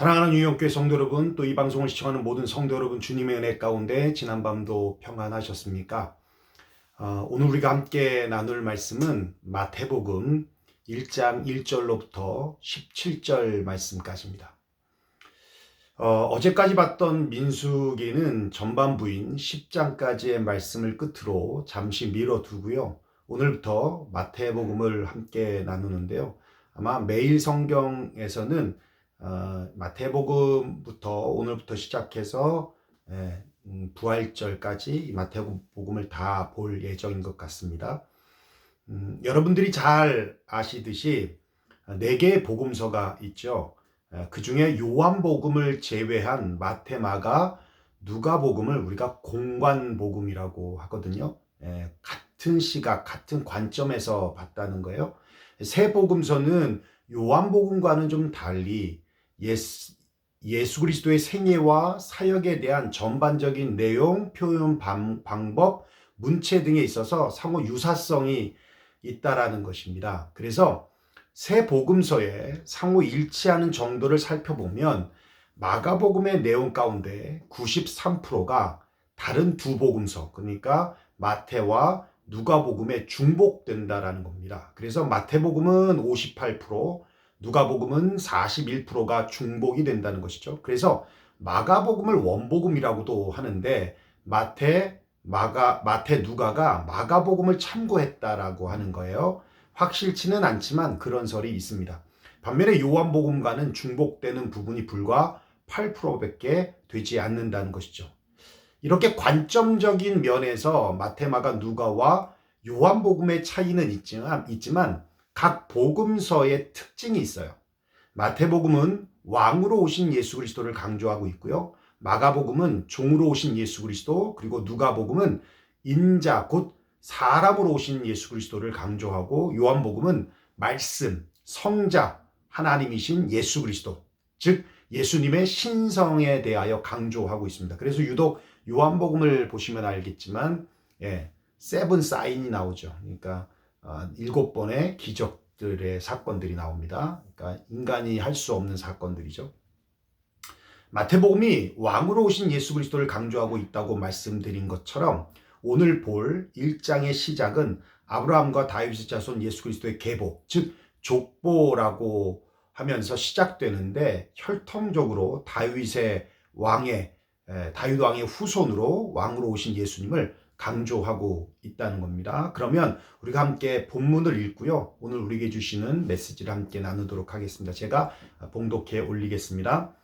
사랑하는 유영교회 성도 여러분, 또 이 방송을 시청하는 모든 성도 여러분, 주님의 은혜 가운데 지난 밤도 평안하셨습니까? 어, 오늘 우리가 함께 나눌 말씀은 마태복음 1장 1절로부터 17절 말씀까지입니다. 어, 어제까지 봤던 민수기는 전반부인 10장까지의 말씀을 끝으로 잠시 미뤄두고요. 오늘부터 마태복음을 함께 나누는데요. 아마 매일 성경에서는 어, 마태복음부터 오늘부터 시작해서 예, 음, 부활절까지 마태복음을 다 볼 예정인 것 같습니다. 음, 여러분들이 잘 아시듯이 네 개의 복음서가 있죠. 그 중에 요한복음을 제외한 마태, 마가, 누가복음을 우리가 공관복음이라고 하거든요. 예, 같은 시각, 같은 관점에서 봤다는 거예요. 세 복음서는 요한복음과는 좀 달리 예수, 예수 그리스도의 생애와 사역에 대한 전반적인 내용, 표현 방, 방법, 문체 등에 있어서 상호 유사성이 있다라는 것입니다. 그래서 새 복음서에 상호 일치하는 정도를 살펴보면 마가복음의 내용 가운데 93%가 다른 두 복음서, 그러니까 마태와 누가복음에 중복된다라는 겁니다. 그래서 마태복음은 58%, 누가복음은 41%가 중복이 된다는 것이죠. 그래서 마가복음을 원복음이라고도 하는데 마태, 마가, 마태, 누가가 마가복음을 참고했다라고 하는 거예요. 확실치는 않지만 그런 설이 있습니다. 반면에 요한복음과는 중복되는 부분이 불과 8%밖에 되지 않는다는 것이죠. 이렇게 관점적인 면에서 마테마가 누가와 요한복음의 차이는 있지만, 있지만 각 복음서의 특징이 있어요. 마태복음은 왕으로 오신 예수 그리스도를 강조하고 있고요. 마가복음은 종으로 오신 예수 그리스도, 그리고 누가복음은 인자, 곧 사람으로 오신 예수 그리스도를 강조하고 요한복음은 말씀, 성자, 하나님이신 예수 그리스도, 즉 예수님의 신성에 대하여 강조하고 있습니다. 그래서 유독 요한복음을 보시면 알겠지만 예, 세븐 사인이 나오죠. 그러니까 어, 일곱 번의 기적들의 사건들이 나옵니다. 그러니까 인간이 할 수 없는 사건들이죠. 마태복음이 왕으로 오신 예수 그리스도를 강조하고 있다고 말씀드린 것처럼 오늘 볼 1장의 시작은 아브라함과 다윗의 자손 예수 그리스도의 계보, 즉 족보라고 하면서 시작되는데 혈통적으로 다윗의 왕의 다윗 왕의 후손으로 왕으로 오신 예수님을 강조하고 있다는 겁니다. 그러면 우리가 함께 본문을 읽고요. 오늘 우리에게 주시는 메시지를 함께 나누도록 하겠습니다. 제가 봉독해 올리겠습니다.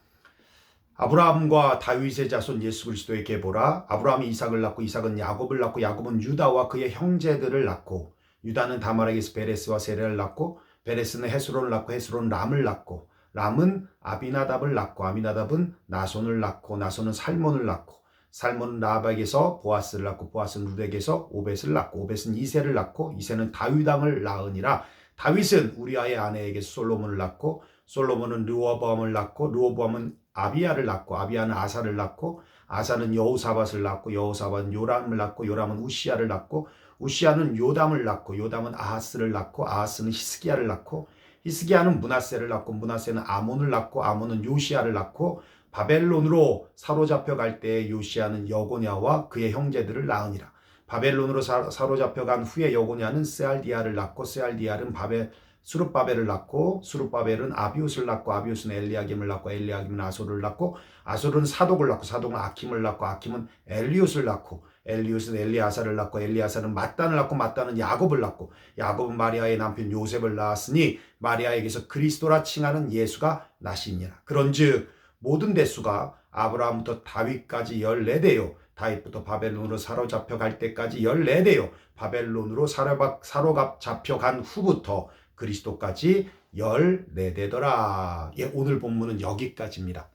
아브라함과 다윗의 자손 예수 그리스도의 계보라 아브라함이 이삭을 낳고 이삭은 야곱을 낳고 야곱은 유다와 그의 형제들을 낳고 유다는 다말에게서 베레스와 세레를 낳고 베레스는 헤스론을 낳고 헤스론은 람을 낳고 람은 아비나답을 낳고 아비나답은 나손을 낳고 나손은 살몬을 낳고 살몬은 라합에게서 보아스를 낳고 보아스는 루덱에서 오벳을 낳고 오벳은 이세를 낳고 이세는 다윗왕을 낳으니라. 다윗은 우리아의 아내에게서 솔로몬을 낳고 솔로몬은 르호보암을 낳고 르호보암은 아비야를 낳고 아비야는 아사를 낳고 아사는 여호사밧을 낳고 여호사밧은 요람을 낳고 요람은 우시야를 낳고 우시야는 요담을 낳고 요담은 아하스를 낳고 아하스는 히스기야를 낳고 히스기야는 문하세를 낳고 문하세는 아몬을 낳고 아몬은 요시야를 낳고 바벨론으로 사로잡혀 갈때 요시야는 여고냐와 그의 형제들을 낳으니라. 바벨론으로 사 로잡혀 간 후에 여고냐는 세알디아를 낳고 세알디아는 바벨 수룹바벨을 낳고 수룹바벨은 아비웃을 낳고 아비웃은 엘리야김을 낳고 엘리야김은 아소를 낳고 아소는 사독을 낳고 사독은 아킴을 낳고 아킴은 엘리웃을 낳고 엘리웃은 엘리아사를 낳고 엘리아사는 마단을 낳고 마단은 야곱을 낳고 야곱은 마리아의 남편 요셉을 낳았으니 마리아에게서 그리스도라 칭하는 예수가 나시니라 그런즉 모든 대수가 아브라함부터 다윗까지 열네대요 다윗부터 바벨론으로 사로잡혀 갈 때까지 열네대요 바벨론으로 사로잡혀 간 후부터 그리스도까지 14대더라. 예, 오늘 본문은 여기까지입니다.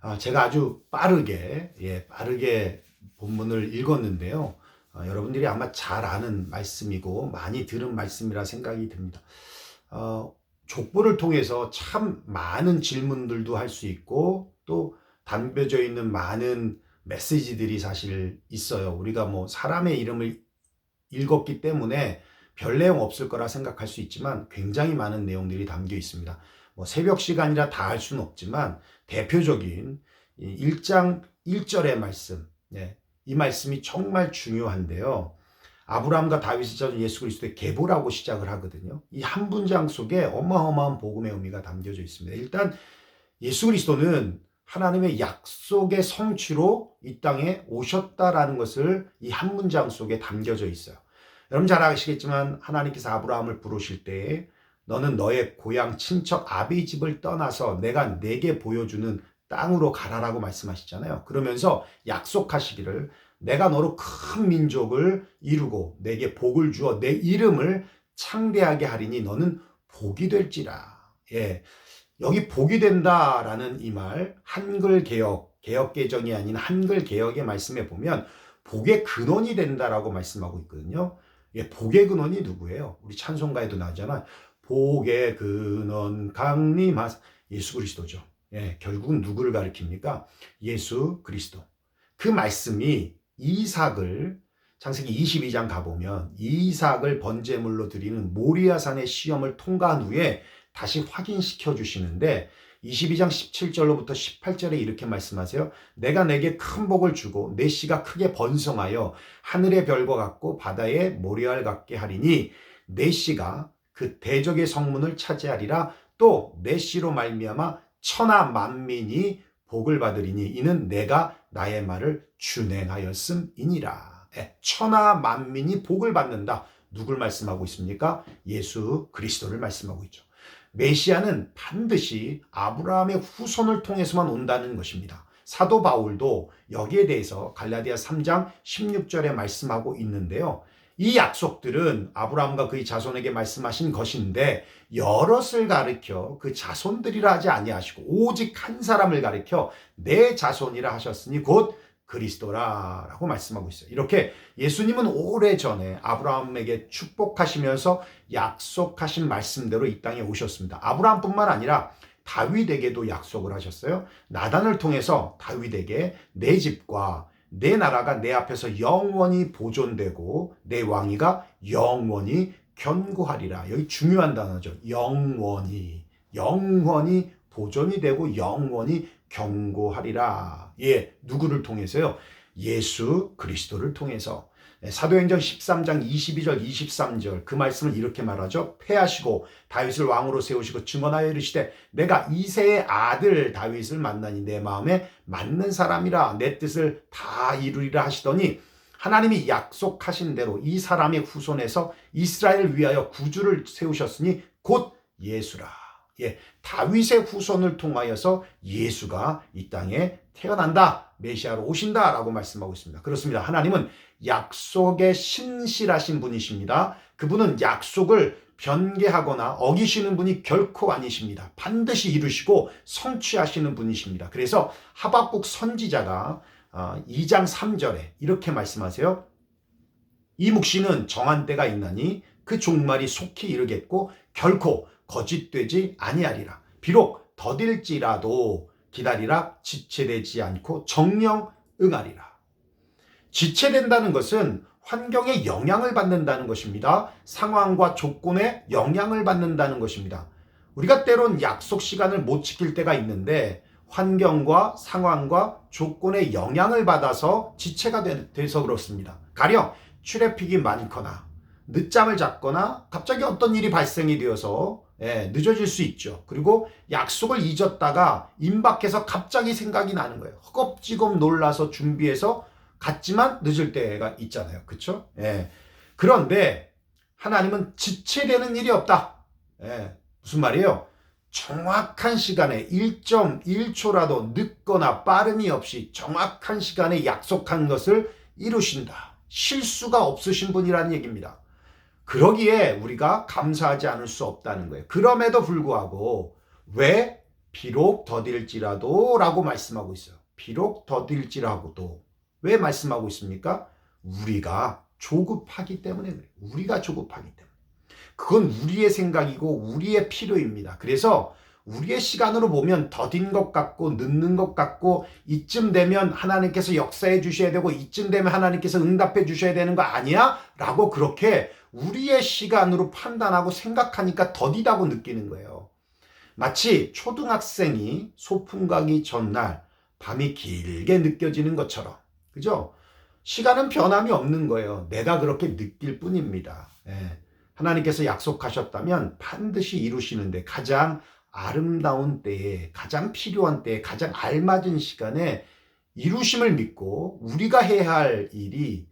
아, 제가 아주 빠르게, 예, 빠르게 본문을 읽었는데요. 아, 여러분들이 아마 잘 아는 말씀이고 많이 들은 말씀이라 생각이 듭니다. 어, 족보를 통해서 참 많은 질문들도 할 수 있고 또 담겨져 있는 많은 메시지들이 사실 있어요. 우리가 뭐 사람의 이름을 읽었기 때문에 별 내용 없을 거라 생각할 수 있지만 굉장히 많은 내용들이 담겨 있습니다. 뭐 새벽 시간이라 다 할 수는 없지만 대표적인 1장 1절의 말씀, 네, 이 말씀이 정말 중요한데요. 아브라함과 다윗이 찾은 예수 그리스도의 계보라고 시작을 하거든요. 이한 문장 속에 어마어마한 복음의 의미가 담겨져 있습니다. 일단 예수 그리스도는 하나님의 약속의 성취로 이 땅에 오셨다라는 것을 이 한 문장 속에 담겨져 있어요. 여러분 잘 아시겠지만 하나님께서 아브라함을 부르실 때 너는 너의 고향 친척 아비 집을 떠나서 내가 내게 보여주는 땅으로 가라라고 말씀하시잖아요. 그러면서 약속하시기를 내가 너로 큰 민족을 이루고 내게 복을 주어 내 이름을 창대하게 하리니 너는 복이 될지라. 예. 여기 복이 된다라는 이 말, 한글 개혁, 개혁 개정이 아닌 한글 개혁의 말씀에 보면 복의 근원이 된다라고 말씀하고 있거든요. 예, 복의 근원이 누구예요? 우리 찬송가에도 나오잖아. 복의 근원 강림하 예수 그리스도죠. 예, 결국은 누구를 가리킵니까? 예수 그리스도. 그 말씀이 이삭을 창세기 22장 가보면 이삭을 번제물로 드리는 모리아산의 시험을 통과한 후에 다시 확인시켜 주시는데 22장 17절로부터 18절에 이렇게 말씀하세요. 내가 내게 큰 복을 주고 내 씨가 크게 번성하여 하늘의 별과 같고 바다의 모래알 같게 하리니 내 씨가 그 대적의 성문을 차지하리라 또 내 씨로 말미암아 천하 만민이 복을 받으리니 이는 내가 나의 말을 준행하였음이니라. 예, 천하 만민이 복을 받는다. 누굴 말씀하고 있습니까? 예수 그리스도를 말씀하고 있죠. 메시아는 반드시 아브라함의 후손을 통해서만 온다는 것입니다. 사도 바울도 여기에 대해서 갈라디아 3장 16절에 말씀하고 있는데요. 이 약속들은 아브라함과 그의 자손에게 말씀하신 것인데 여럿을 가리켜 그 자손들이라 하지 아니하시고 오직 한 사람을 가리켜 내 자손이라 하셨으니 곧 그리스도라라고 말씀하고 있어요. 이렇게 예수님은 오래전에 아브라함에게 축복하시면서 약속하신 말씀대로 이 땅에 오셨습니다. 아브라함뿐만 아니라 다윗에게도 약속을 하셨어요. 나단을 통해서 다윗에게 내 집과 내 나라가 내 앞에서 영원히 보존되고 내 왕위가 영원히 견고하리라. 여기 중요한 단어죠. 영원히. 영원히 보존이 되고 영원히 경고하리라. 예, 누구를 통해서요? 예수 그리스도를 통해서. 네, 사도행전 13장 22절 23절 그 말씀을 이렇게 말하죠. 패하시고 다윗을 왕으로 세우시고 증언하여 이르시되 내가 이세의 아들 다윗을 만나니 내 마음에 맞는 사람이라 내 뜻을 다 이루리라 하시더니 하나님이 약속하신 대로 이 사람의 후손에서 이스라엘을 위하여 구주를 세우셨으니 곧 예수라. 예, 다윗의 후손을 통하여서 예수가 이 땅에 태어난다. 메시아로 오신다라고 말씀하고 있습니다. 그렇습니다. 하나님은 약속에 신실하신 분이십니다. 그분은 약속을 변개하거나 어기시는 분이 결코 아니십니다. 반드시 이루시고 성취하시는 분이십니다. 그래서 하박국 선지자가 2장 어, 3절에 이렇게 말씀하세요. 이 묵시는 정한 때가 있나니 그 종말이 속히 이르겠고 결코 거짓되지 아니하리라. 비록 더딜지라도 기다리라 지체되지 않고 정령 응하리라. 지체된다는 것은 환경에 영향을 받는다는 것입니다. 상황과 조건에 영향을 받는다는 것입니다. 우리가 때론 약속 시간을 못 지킬 때가 있는데 환경과 상황과 조건에 영향을 받아서 지체가 돼서 그렇습니다. 가령 트래픽이 많거나 늦잠을 잤거나 갑자기 어떤 일이 발생이 되어서 예, 늦어질 수 있죠. 그리고 약속을 잊었다가 임박해서 갑자기 생각이 나는 거예요. 허겁지겁 놀라서 준비해서 갔지만 늦을 때가 있잖아요. 그쵸? 예. 그런데 하나님은 지체되는 일이 없다. 예. 무슨 말이에요? 정확한 시간에 1.1초라도 늦거나 빠름이 없이 정확한 시간에 약속한 것을 이루신다. 실수가 없으신 분이라는 얘기입니다. 그러기에 우리가 감사하지 않을 수 없다는 거예요. 그럼에도 불구하고 왜 비록 더딜지라도 라고 말씀하고 있어요. 비록 더딜지라고도 왜 말씀하고 있습니까? 우리가 조급하기 때문에 그래요. 우리가 조급하기 때문에. 그건 우리의 생각이고 우리의 필요입니다. 그래서 우리의 시간으로 보면 더딘 것 같고 늦는 것 같고 이쯤 되면 하나님께서 역사해 주셔야 되고 이쯤 되면 하나님께서 응답해 주셔야 되는 거 아니야? 라고 그렇게 우리의 시간으로 판단하고 생각하니까 더디다고 느끼는 거예요. 마치 초등학생이 소풍 가기 전날 밤이 길게 느껴지는 것처럼. 그죠? 시간은 변함이 없는 거예요. 내가 그렇게 느낄 뿐입니다. 예. 하나님께서 약속하셨다면 반드시 이루시는데 가장 아름다운 때에, 가장 필요한 때에, 가장 알맞은 시간에 이루심을 믿고 우리가 해야 할 일이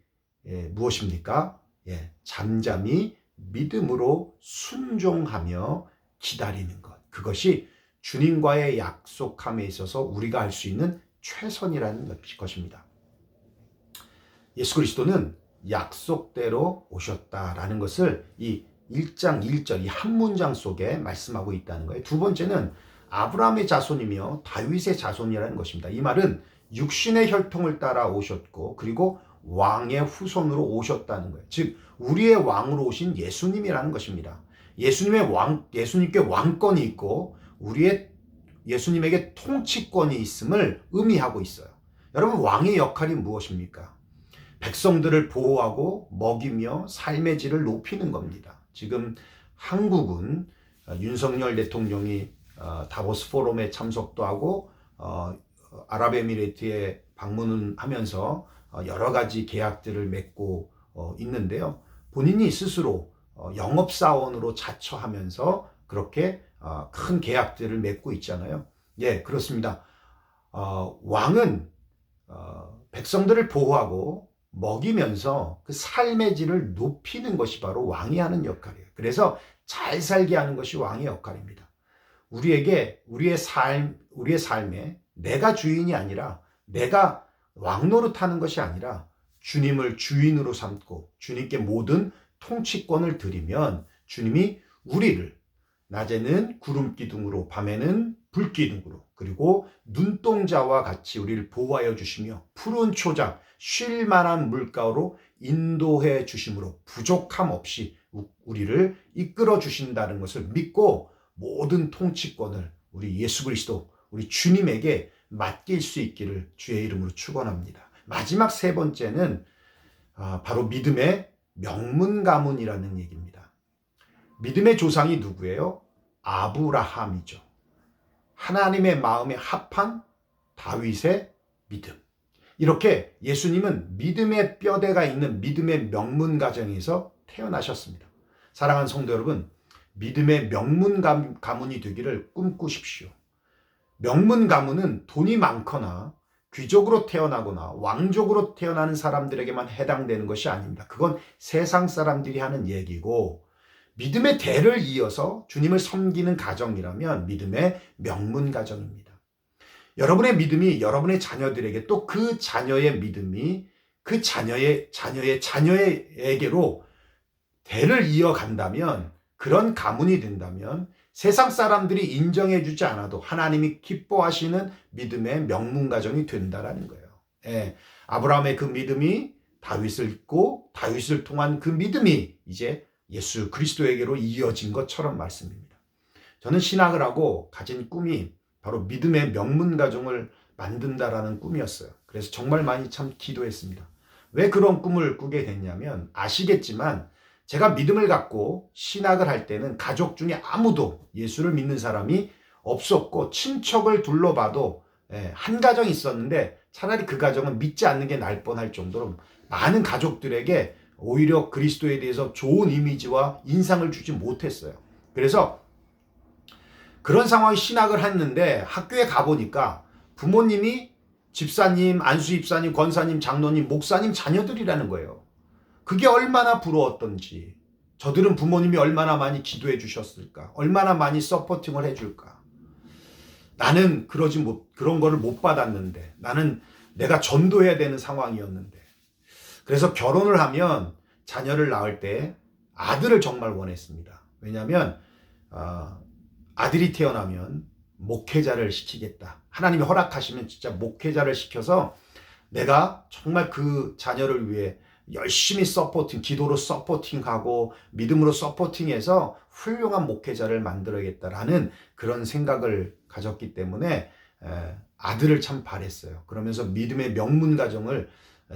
예, 무엇입니까? 예, 잠잠히 믿음으로 순종하며 기다리는 것. 그것이 주님과의 약속함에 있어서 우리가 할 수 있는 최선이라는 것입니다. 예수 그리스도는 약속대로 오셨다라는 것을 이 1장 1절 이 한 문장 속에 말씀하고 있다는 거예요. 두 번째는 아브라함의 자손이며 다윗의 자손이라는 것입니다. 이 말은 육신의 혈통을 따라 오셨고 그리고 왕의 후손으로 오셨다는 거예요. 즉 우리의 왕으로 오신 예수님이라는 것입니다. 예수님의 왕 예수님께 왕권이 있고 우리의 예수님에게 통치권이 있음을 의미하고 있어요. 여러분 왕의 역할이 무엇입니까? 백성들을 보호하고 먹이며 삶의 질을 높이는 겁니다. 지금 한국은 윤석열 대통령이 어, 다보스 포럼에 참석도 하고 어, 아랍에미레이트에 방문을 하면서 어, 여러 가지 계약들을 맺고 있는데요. 본인이 스스로 영업사원으로 자처하면서 그렇게 큰 계약들을 맺고 있잖아요. 예, 그렇습니다. 왕은 백성들을 보호하고 먹이면서 그 삶의 질을 높이는 것이 바로 왕이 하는 역할이에요. 그래서 잘 살게 하는 것이 왕의 역할입니다. 우리에게 우리의 삶, 우리의 삶에 내가 주인이 아니라 내가 왕 노릇하는 것이 아니라 주님을 주인으로 삼고 주님께 모든 통치권을 드리면 주님이 우리를 낮에는 구름 기둥으로 밤에는 불 기둥으로 그리고 눈동자와 같이 우리를 보호하여 주시며 푸른 초장 쉴 만한 물가로 인도해 주심으로 부족함 없이 우리를 이끌어 주신다는 것을 믿고 모든 통치권을 우리 예수 그리스도 우리 주님에게 맡길 수 있기를 주의 이름으로 축원합니다. 마지막 세 번째는 아, 바로 믿음의 명문 가문이라는 얘기입니다. 믿음의 조상이 누구예요? 아브라함이죠. 하나님의 마음에 합한 다윗의 믿음. 이렇게 예수님은 믿음의 뼈대가 있는 믿음의 명문 가정에서 태어나셨습니다. 사랑하는 성도 여러분, 믿음의 명문 가문이 되기를 꿈꾸십시오. 명문 가문은 돈이 많거나 귀족으로 태어나거나 왕족으로 태어나는 사람들에게만 해당되는 것이 아닙니다. 그건 세상 사람들이 하는 얘기고 믿음의 대를 이어서 주님을 섬기는 가정이라면 믿음의 명문 가정입니다. 여러분의 믿음이 여러분의 자녀들에게 또 그 자녀의 믿음이 그 자녀의 자녀의 자녀에게로 대를 이어간다면 그런 가문이 된다면 세상 사람들이 인정해 주지 않아도 하나님이 기뻐하시는 믿음의 명문 가정이 된다라는 거예요. 예. 아브라함의 그 믿음이 다윗을 잊고 다윗을 통한 그 믿음이 이제 예수 그리스도에게로 이어진 것처럼 말씀입니다. 저는 신학을 하고 가진 꿈이 바로 믿음의 명문 가정을 만든다라는 꿈이었어요. 그래서 정말 많이 참 기도했습니다. 왜 그런 꿈을 꾸게 됐냐면 아시겠지만 제가 믿음을 갖고 신학을 할 때는 가족 중에 아무도 예수를 믿는 사람이 없었고 친척을 둘러봐도 예, 한 가정이 있었는데 차라리 그 가정은 믿지 않는 게 나을 뻔할 정도로 많은 가족들에게 오히려 그리스도에 대해서 좋은 이미지와 인상을 주지 못했어요. 그래서 그런 상황이 신학을 했는데 학교에 가보니까 부모님이 집사님, 안수 집사님, 권사님, 장로님, 목사님 자녀들이라는 거예요. 그게 얼마나 부러웠던지. 저들은 부모님이 얼마나 많이 기도해 주셨을까? 얼마나 많이 서포팅을 해 줄까? 나는 그러지 못, 그런 거를 못 받았는데. 나는 내가 전도해야 되는 상황이었는데. 그래서 결혼을 하면 자녀를 낳을 때 아들을 정말 원했습니다. 왜냐하면 어, 아들이 태어나면 목회자를 시키겠다. 하나님이 허락하시면 진짜 목회자를 시켜서 내가 정말 그 자녀를 위해 열심히 서포팅, 기도로 서포팅하고 믿음으로 서포팅해서 훌륭한 목회자를 만들어야겠다라는 그런 생각을 가졌기 때문에 아들을 참 바랬어요. 그러면서 믿음의 명문 가정을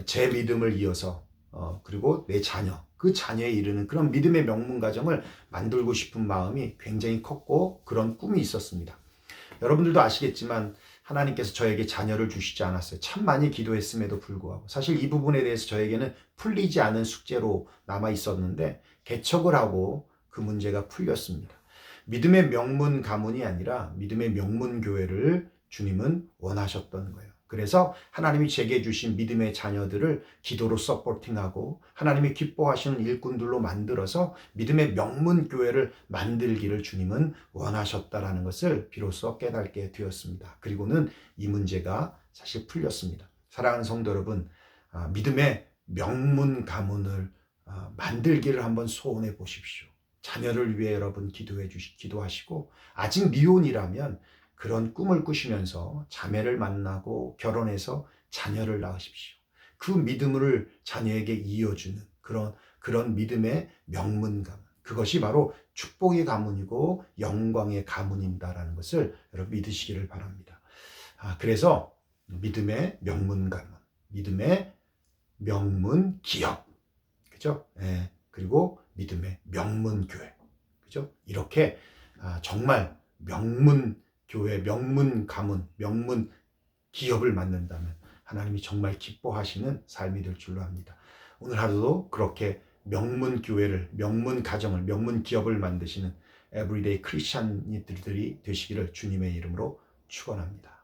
제 믿음을 이어서 어, 그리고 내 자녀 그 자녀에 이르는 그런 믿음의 명문 가정을 만들고 싶은 마음이 굉장히 컸고 그런 꿈이 있었습니다. 여러분들도 아시겠지만 하나님께서 저에게 자녀를 주시지 않았어요. 참 많이 기도했음에도 불구하고 사실 이 부분에 대해서 저에게는 풀리지 않은 숙제로 남아 있었는데 개척을 하고 그 문제가 풀렸습니다. 믿음의 명문 가문이 아니라 믿음의 명문 교회를 주님은 원하셨던 거예요. 그래서 하나님이 제게 주신 믿음의 자녀들을 기도로 서포팅하고 하나님이 기뻐하시는 일꾼들로 만들어서 믿음의 명문 교회를 만들기를 주님은 원하셨다라는 것을 비로소 깨닫게 되었습니다. 그리고는 이 문제가 사실 풀렸습니다. 사랑하는 성도 여러분, 아, 믿음의 명문 가문을 아, 만들기를 한번 소원해 보십시오. 자녀를 위해 여러분 기도해 주시, 기도하시고 아직 미혼이라면 그런 꿈을 꾸시면서 자매를 만나고 결혼해서 자녀를 낳으십시오. 그 믿음을 자녀에게 이어주는 그런 그런 믿음의 명문 가문. 그것이 바로 축복의 가문이고 영광의 가문인다라는 것을 여러분 믿으시기를 바랍니다. 아, 그래서 믿음의 명문 가문, 믿음의 명문 기업, 그죠? 예, 그리고 믿음의 명문 교회, 그죠? 이렇게 아, 정말 명문 교회, 명문 가문, 명문 기업을 만든다면 하나님이 정말 기뻐하시는 삶이 될 줄로 압니다. 오늘 하루도 그렇게 명문 교회를, 명문 가정을, 명문 기업을 만드시는 에브리데이 크리스찬이들이 되시기를 주님의 이름으로 축원합니다.